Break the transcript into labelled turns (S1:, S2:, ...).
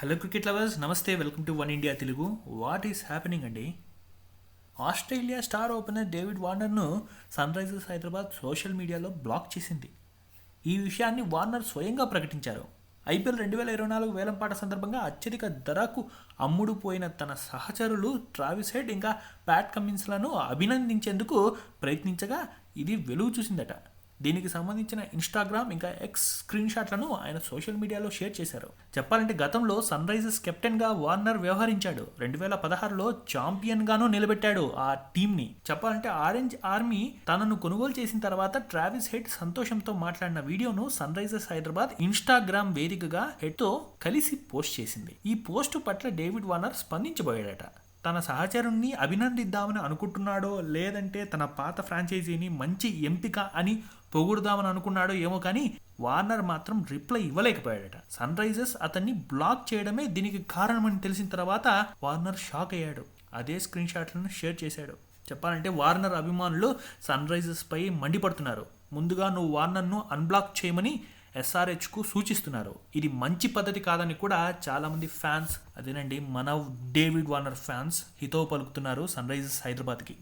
S1: Hello cricket lovers నమస్తే welcome to one India Telugu what is happening అండి? Australia star opener David వార్నర్ను Sunrisers Hyderabad social media block చేసింది. ఈ విషయాన్ని Warner స్వయంగా ప్రకటించారు. ఐపీఎల్ రెండు వేల ఇరవై నాలుగు వేలంపాట సందర్భంగా అత్యధిక ధరకు అమ్ముడు పోయిన తన సహచరులు ట్రావిస్ హెడ్ ఇంకా ప్యాట్ కమిన్స్లను అభినందించేందుకు ప్రయత్నించగా ఇది వెలుగు చూసిందట. దీనికి సంబంధించిన ఇన్స్టాగ్రామ్ ఇంకా ఎక్స్ స్క్రీన్ షాట్లను ఆయన సోషల్ మీడియాలో షేర్ చేశారు. చెప్పాలంటే గతంలో సన్ రైజర్స్ కెప్టెన్గా వార్నర్ వ్యవహరించాడు. రెండు వేల పదహారులో ఛాంపియన్గానూ నిలబెట్టాడు ఆ టీంని చెప్పాలంటే ఆరెంజ్ ఆర్మీ తనను కొనుగోలు చేసిన తర్వాత ట్రావిస్ హెడ్ సంతోషంతో మాట్లాడిన వీడియోను సన్ రైజర్స్ హైదరాబాద్ ఇన్స్టాగ్రామ్ వేదికగా హెడ్తో కలిసి పోస్ట్ చేసింది. ఈ పోస్టు పట్ల డేవిడ్ వార్నర్ స్పందించబోయాడట. తన సహచరుణ్ణి అభినందిద్దామని అనుకుంటున్నాడో లేదంటే తన పాత ఫ్రాంచైజీని మంచి ఎంపిక అని పొగుడుదామని అనుకున్నాడో ఏమో కానీ వార్నర్ మాత్రం రిప్లై ఇవ్వలేకపోయాడట. సన్ రైజర్స్ అతన్ని బ్లాక్ చేయడమే దీనికి కారణమని తెలిసిన తర్వాత వార్నర్ షాక్ అయ్యాడు. అదే స్క్రీన్ షాట్లను షేర్ చేశాడు. చెప్పాలంటే వార్నర్ అభిమానులు సన్ రైజర్స్పై మండిపడుతున్నారు. ముందుగా నువ్వు వార్నర్ను అన్బ్లాక్ చేయమని ఎస్ఆర్హెచ్కు సూచిస్తున్నారు. ఇది మంచి పద్ధతి కాదని కూడా చాలామంది ఫ్యాన్స్ అదేనండి మన డేవిడ్ వార్నర్ ఫ్యాన్స్ హితవు పలుకుతున్నారు సన్ రైజర్స్ హైదరాబాద్కి.